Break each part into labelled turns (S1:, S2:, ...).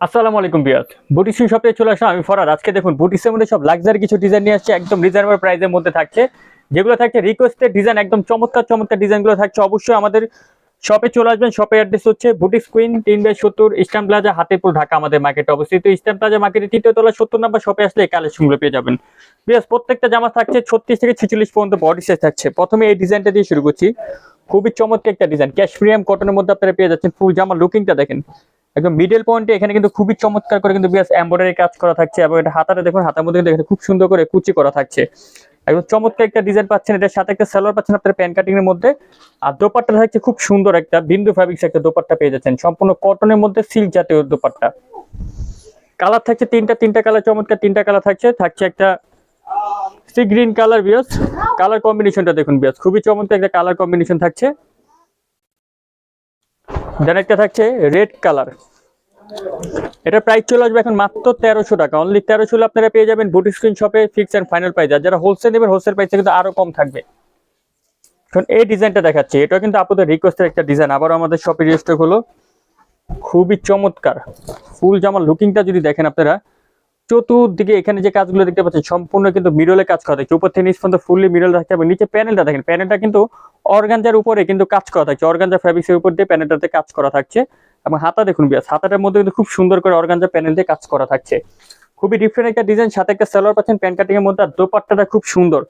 S1: আসসালামু আলাইকুম বিয়াস boutique screen শপে চলে আসলাম আমি ফরাদ। আজকে দেখুন বুটিক্সের মধ্যে সব লাক্সারি কিছু ডিজাইন নিয়ে আসছে, একদম রিজনেবল প্রাইসের মধ্যে থাকছে। যেগুলো থাকছে রিকোয়েস্টেড ডিজাইন একদম চমৎকার চমৎকার ডিজাইনগুলো থাকছে। অবশ্যই আমাদের শপে চলে আসবেন। শপের অ্যাড্রেস হচ্ছে বুটিক কুইন তিন বাই সত্তর ইস্টার্ন প্লাজা হাতিপুর ঢাকা, আমাদের মার্কেটে অবস্থিত। ইস্টার্ন প্লাজা মার্কেটের তৃতীয় তলা সত্তর নম্বর শপে আসলে এই কালেকশনগুলো পেয়ে যাবেন। বিয়াস প্রত্যেকটা জামা থাকছে ছত্রিশ থেকে ছেচল্লিশ পর্যন্ত বডি সাইজ থাকছে। প্রথমে এই ডিজাইনটা দিয়ে শুরু করছি। খুবই চমৎকার একটা ডিজাইন ক্যাশ প্রিমিয়াম কটনের মধ্যে আপনারা পেয়ে যাচ্ছেন। ফুল জামার লুকিংটা দেখেন। একদম মিডল পয়েন্টে এখানে কিন্তু খুবই চমৎকার করে কিন্তু বিয়াস এমব্রয়ডারি কাজ করা থাকছে এবং এটা হাতাটা দেখুন, হাতার মধ্যে কিন্তু খুব সুন্দর করে কুচি করা থাকছে। একদম চমৎকার একটা ডিজাইন পাচ্ছেন, এটার সাথে একটা সালোয়ার পাচ্ছেন আপনার প্যান কাটিং এর মধ্যে। আর দোপাট্টা থাকছে খুব সুন্দর একটা বিন্দু ফ্যাব্রিক্স একটা দোপাট্টা পেয়ে যাচ্ছেন, সম্পূর্ণ কটনের মধ্যে সিল্ক জাতীয় দোপাট্টা। কালার থাকছে তিনটা তিনটা কালার চমৎকার, তিনটা কালার থাকছে থাকছে একটা সি গ্রিন কালার বিয়াস। কালার কম্বিনেশনটা দেখুন বিয়াস, খুবই চমৎকার একটা কালার কম্বিনেশন থাকছে। দেন একটা থাকছে রেড কালার। এটা প্রাইস চলে আসবে এখন মাত্র তেরোশো টাকা। অনলি তেরোশো আপনারা পেয়ে যাবেন বুটি স্ক্রিন শপে ফিক্স অ্যান্ড ফাইনাল প্রাইস আর যারা হোলসেল নেবেন হোলসেল প্রাইসে কিন্তু আরও কম থাকবে। এখন এই ডিজাইনটা দেখাচ্ছি। এটা কিন্তু আপনাদের রিকোয়েস্টের একটা ডিজাইন আবারও আমাদের শপে রেজিস্টার হলো। খুবই চমৎকার। ফুল জামার লুকিংটা যদি দেখেন আপনারা, চতুর্দিকে এখানে যে কাজগুলো দেখতে পাচ্ছেন, সম্পূর্ণ কিন্তু মিরলে কাজ করা। থাকছে উপর থেকে নিচ পর্যন্ত ফুললি মিরল থাকছে এবং নিচে প্যানেলটা দেখেন প্যানেলটা কিন্তু অর্গানজার উপরে কিন্তু কাজ করা থাকছে। অর্গানজা ফ্যাব্রিক্সের উপর দিয়ে প্যানেলটাতে কাজ করা থাকছে। এবং হাতা দেখুন হাতাটার মধ্যে কিন্তু খুব সুন্দর করে অর্গানজা প্যানেল দিয়ে কাজ করা থাকছে। খুবই ডিফারেন্ট একটা ডিজাইন সাথে একটা সালোয়ার পাচ্ছেন প্যান কাটিং এর মধ্যে, আর দোপাট্টাটা খুব সুন্দর।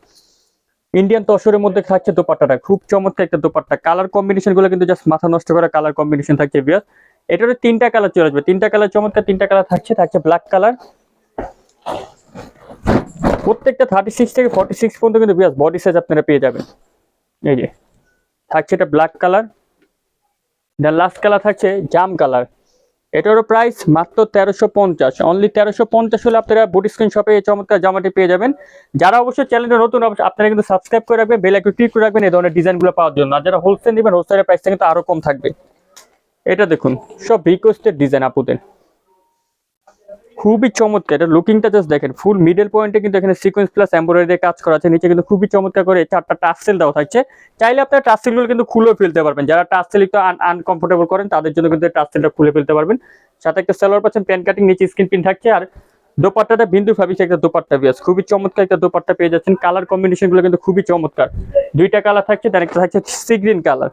S1: ইন্ডিয়ান তসরের মধ্যে থাকছে দোপাট্টাটা, খুব চমৎকার একটা দোপাট্টা। কালার কম্বিনেশনগুলো কিন্তু জাস্ট মাথা নষ্ট করা কালার কম্বিনেশন থাকছে বিয়াস এটারও তিনটা কালার চলে আসবে। তিনটা কালার চমৎকার, তিনটা কালার থাকছে থাকছে ব্ল্যাক কালার প্রত্যেকটা থার্টি সিক্স থেকে ফর্টি সিক্স পর্যন্ত কিন্তু বিয়াস বডি সাইজ আপনারা পেয়ে যাবেন। এই যে। থাকছে এটা black colour then last colour থাকছে জাম কালার এটারও প্রাইস মাত্র তেরোশো পঞ্চাশ অনলি তেরোশো পঞ্চাশ হলে আপনারা বুটি স্ক্রিন শপে এই চমৎকার জামাটি পেয়ে যাবেন। যারা অবশ্যই চ্যানেলটা নতুন আপনারা কিন্তু সাবস্ক্রাইব করে রাখবেন বেল একটু ক্লিক করে রাখবেন, এই ধরনের ডিজাইনগুলো পাওয়ার জন্য। আর যারা হোলসেল নেবেন হোলসেলের প্রাইসটা কিন্তু আরও কম থাকবে। এটা দেখুন, সব রিকোয়েস্টেড ডিজাইন আপুদের। খুবই চমৎকার, এটা লুকিংটা জাস্ট দেখেন ফুল মিডল পয়েন্টে কিন্তু এখানে সিকোয়েন্স প্লাস এমব্রয়ডারি কাজ করা আছে, নিচে কিন্তু খুবই চমৎকার করে চারটা টাসেল দেওয়া থাকছে। চাইলে আপনারা টাসেলগুলো কিন্তু খুলে ফেলতে পারবেন, যারা টাসেল একটু আনকমফোর্টেবল করেন, তাদের জন্য কিন্তু টাসেলটা খুলে ফেলতে পারবেন। সাথে একটা সালোয়ার পাচ্ছেন প্যান কাটিং নিচে স্ক্রিন প্রিন্ট থাকছে, আর দোপাট্টাটা বিন্দু ফ্যাব্রিক্স একটা দোপাট্টা বিয়াস খুবই চমৎকার একটা দোপাট্টা পেয়ে যাচ্ছেন। কালার কম্বিনেশনগুলো কিন্তু খুবই চমৎকার। দুইটা কালার থাকছে, তার একটা থাকছে সি গ্রিন কালার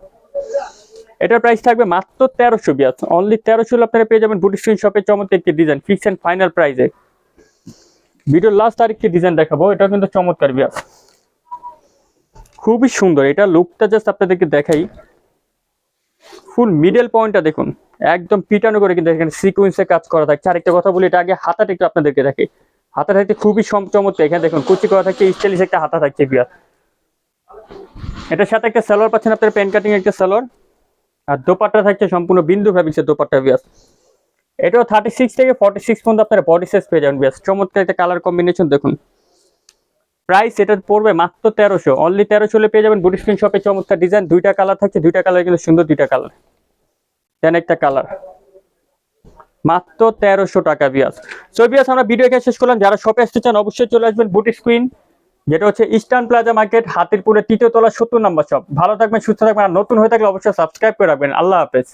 S1: এটার প্রাইস থাকবে মাত্র তেরোশো বিয়াস অনলি তেরোশো আপনারা পেয়ে যাবেন বুটি স্ক্রিন শপের চমৎকার একটি ডিজাইন ফিক্স অ্যান্ড ফাইনাল প্রাইসে ভিডিওর লাস্ট আরেকটি ডিজাইন দেখাবো এটা কিন্তু চমৎকার বিয়াস খুবই সুন্দর, এটা লুকটা জাস্ট আপনাদেরকে দেখাই। ফুল মিডল পয়েন্টটা দেখুন, একদম পিটানো করে কিন্তু এখানে সিকুয়েন্সে কাজ করা থাকছে। আরেকটা কথা বলি, এটা আগে হাতাটা একটু আপনাদেরকে দেখে হাতা থাকতে খুবই চমৎকার, এখানে দেখুন, কুচি করা থাকছে স্টাইলিশ একটা হাতা থাকছে বিয়াস এটার সাথে একটা সালোয়ার পাচ্ছেন আপনার প্যান কাটিং একটা সালোয়ার আর দোপাট্টা থাকছে সম্পূর্ণ বিন্দু ফ্যাব্রিক্সের দোপাট্টা, বিয়াস। এটাও থার্টি সিক্স থেকে ফর্টি সিক্স পর্যন্ত আপনারা বডি সাইজ পেয়ে যাবেন, বিয়াস। চমৎকার একটা কালার কম্বিনেশন দেখুন। প্রাইস এটা পড়বে মাত্র তেরোশো। অনলি তেরোশো হলে পেয়ে যাবেন বুটি স্ক্রিন শপে চমৎকার ডিজাইন দুইটা কালার থাকছে, দুইটা কালার কিন্তু সুন্দর দুইটা কালার দেন একটা কালার মাত্র তেরোশো টাকা, বিয়াস। সো বিয়াস, আমরা ভিডিও এখানে শেষ করলাম। যারা শপে আসতে চান, অবশ্যই চলে আসবেন বুটি স্ক্রিন যেটা হচ্ছে ইস্টার্ন প্লাজা মার্কেট হাতিরপুরের তৃতীয় তলা, সত্তর নম্বর শপ ভালো থাকবেন, সুস্থ থাকবেন, আর নতুন হয়ে থাকলে অবশ্যই সাবস্ক্রাইব করে রাখবেন। আল্লাহ হাফেজ।